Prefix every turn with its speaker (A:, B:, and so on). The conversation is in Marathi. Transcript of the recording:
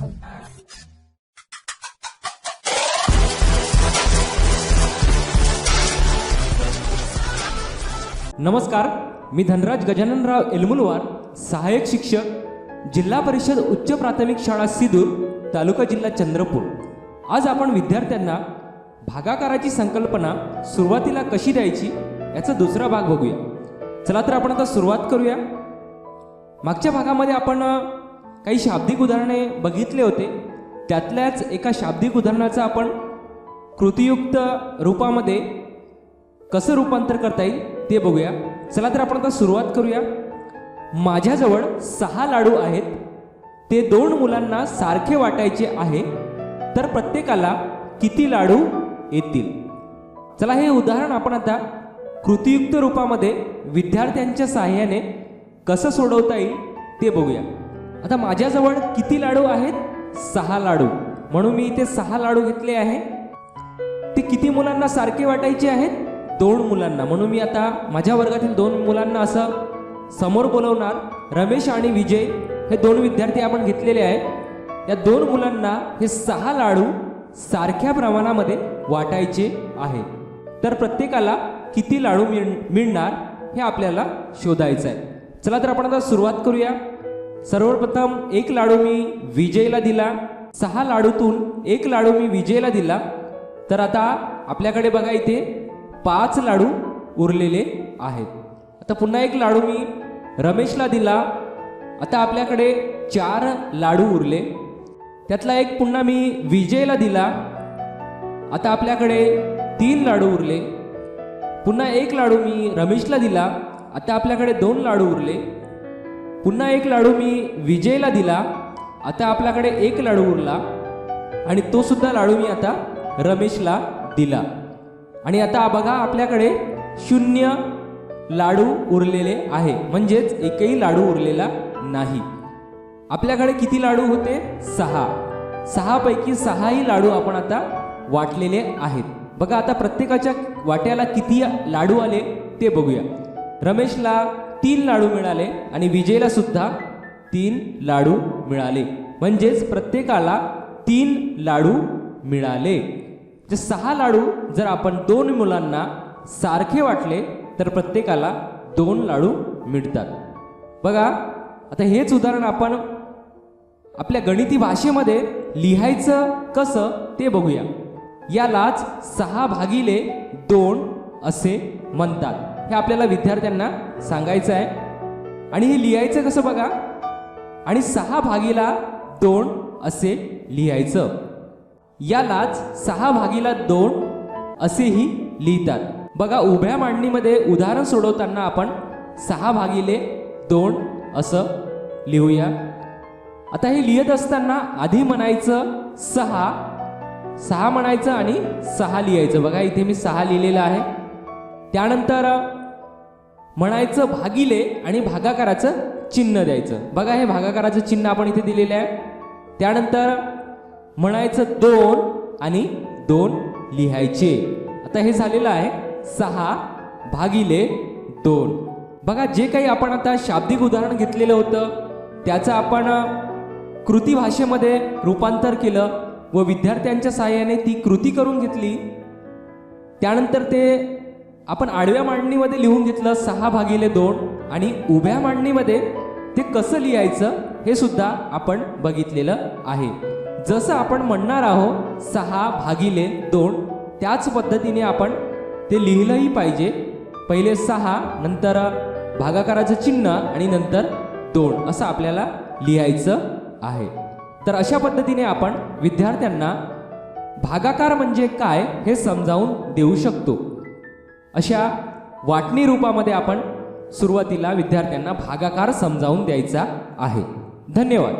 A: नमस्कार मी धनराज गजाननराव एलमुलवार सहाय्यक शिक्षक जिल्हा परिषद उच्च प्राथमिक शाळा सिदूर तालुका जिल्हा चंद्रपूर. आज आपण विद्यार्थ्यांना भागाकाराची संकल्पना सुरुवातीला कशी द्यायची याचा दुसरा भाग बघूया. चला तर आपण आता सुरुवात करूया. मागच्या भागामध्ये आपण काही शाब्दिक उदाहरणे बघितले होते. त्यातल्याच एका शाब्दिक उदाहरणाचं आपण कृतीयुक्त रूपामध्ये कसं रूपांतर करता येईल ते बघूया. चला तर आपण आता सुरुवात करूया. माझ्याजवळ सहा लाडू आहेत. ते दोन मुलांना सारखे वाटायचे आहे तर प्रत्येकाला किती लाडू येतील? चला हे उदाहरण आपण आता कृतीयुक्त रूपामध्ये विद्यार्थ्यांच्या सहाय्याने कसं सोडवता येईल ते बघूया. आता माझ्याजवळ किती लाडू आहेत? सहा लाडू. म्हणून मी इथे सहा लाडू घेतले आहे. ते किती मुलांना सारखे वाटायचे आहेत? दोन मुलांना. म्हणून मी आता माझ्या वर्गातील दोन मुलांना असं समोर बोलवणार. रमेश आणि विजय हे दोन विद्यार्थी आपण घेतलेले आहेत. या दोन मुलांना हे सहा लाडू सारख्या प्रमाणामध्ये वाटायचे आहेत. तर प्रत्येकाला किती लाडू मिळ मिळणार हे आपल्याला शोधायचं आहे. चला तर आपण आता सुरुवात करूया. सर्वप्रथम एक लाडू मी विजयला दिला. सहा लाडूतून एक लाडू मी विजयला दिला. तर आता आपल्याकडे बघा इथे पाच लाडू उरलेले आहेत. आता पुन्हा एक लाडू मी रमेशला दिला. आता आपल्याकडे चार लाडू उरले. त्यातला एक पुन्हा मी विजयला दिला. आता आपल्याकडे तीन लाडू उरले. पुन्हा एक लाडू मी रमेशला दिला. आता आपल्याकडे दोन लाडू उरले. पुन्हा एक लाडू मी विजयला दिला. आता आपल्याकडे एक लाडू उरला. आणि तो सुद्धा लाडू मी आता रमेशला दिला. आणि आता बघा आपल्याकडे शून्य लाडू उरलेले आहे. म्हणजेच एकही लाडू उरलेला नाही. आपल्याकडे किती लाडू होते? सहा. सहापैकी सहाही लाडू आपण आता वाटलेले आहेत. बघा आता प्रत्येकाच्या वाट्याला किती लाडू आले ते बघूया. रमेशला तीन लाडू मिळाले आणि विजयला सुद्धा तीन लाडू मिळाले. म्हणजेच प्रत्येकाला तीन लाडू मिळाले. जे सहा लाडू जर आपण दोन मुलांना सारखे वाटले तर प्रत्येकाला दोन लाडू मिळतात. बघा आता हेच उदाहरण आपण आपल्या गणिती भाषेमध्ये लिहायचं कसं ते बघूया. यालाच सहा भागिले दोन असे म्हणतात. हे आपल्याला विद्यार्थ्यांना सांगायचं आहे. आणि हे लिहायचं कसं बघा? आणि सहा भागीला दोन असे लिहायचं. यालाच सहा भागीला दोन असेही लिहितात. बघा उभ्या मांडणीमध्ये उदाहरण सोडवताना आपण सहा भागिले दोन असं लिहूया. आता हे लिहित असताना आधी म्हणायचं सहा सहा म्हणायचं आणि सहा लिहायचं. बघा इथे मी सहा लिहिलेलं आहे. त्यानंतर म्हणायचं भागिले आणि भागाकाराचं चिन्ह द्यायचं. बघा हे भागाकाराचं चिन्ह आपण इथे दिलेलं आहे. त्यानंतर म्हणायचं दोन आणि दोन लिहायचे. आता हे झालेलं आहे सहा भागिले दोन. बघा जे काही आपण आता शाब्दिक उदाहरण घेतलेलं होतं त्याचं आपण कृती भाषेमध्ये रूपांतर केलं व विद्यार्थ्यांच्या सहाय्याने ती कृती करून घेतली. त्यानंतर ते आपण आडव्या मांडणीमध्ये लिहून घेतलं सहा भागिले दोन आणि उभ्या मांडणीमध्ये ते कसं लिहायचं हे सुद्धा आपण बघितलेलं आहे. जसं आपण म्हणणार आहोत सहा भागिले दोन त्याच पद्धतीने आपण ते लिहिलंही पाहिजे. पहिले सहा नंतर भागाकाराचं चिन्ह आणि नंतर दोन असं आपल्याला लिहायचं आहे. तर अशा पद्धतीने आपण विद्यार्थ्यांना भागाकार म्हणजे काय हे समजावून देऊ शकतो. अशा वाटणी रूपामध्ये आपण सुरुवातीला विद्यार्थ्यांना भागाकार समजावून द्यायचा आहे. धन्यवाद.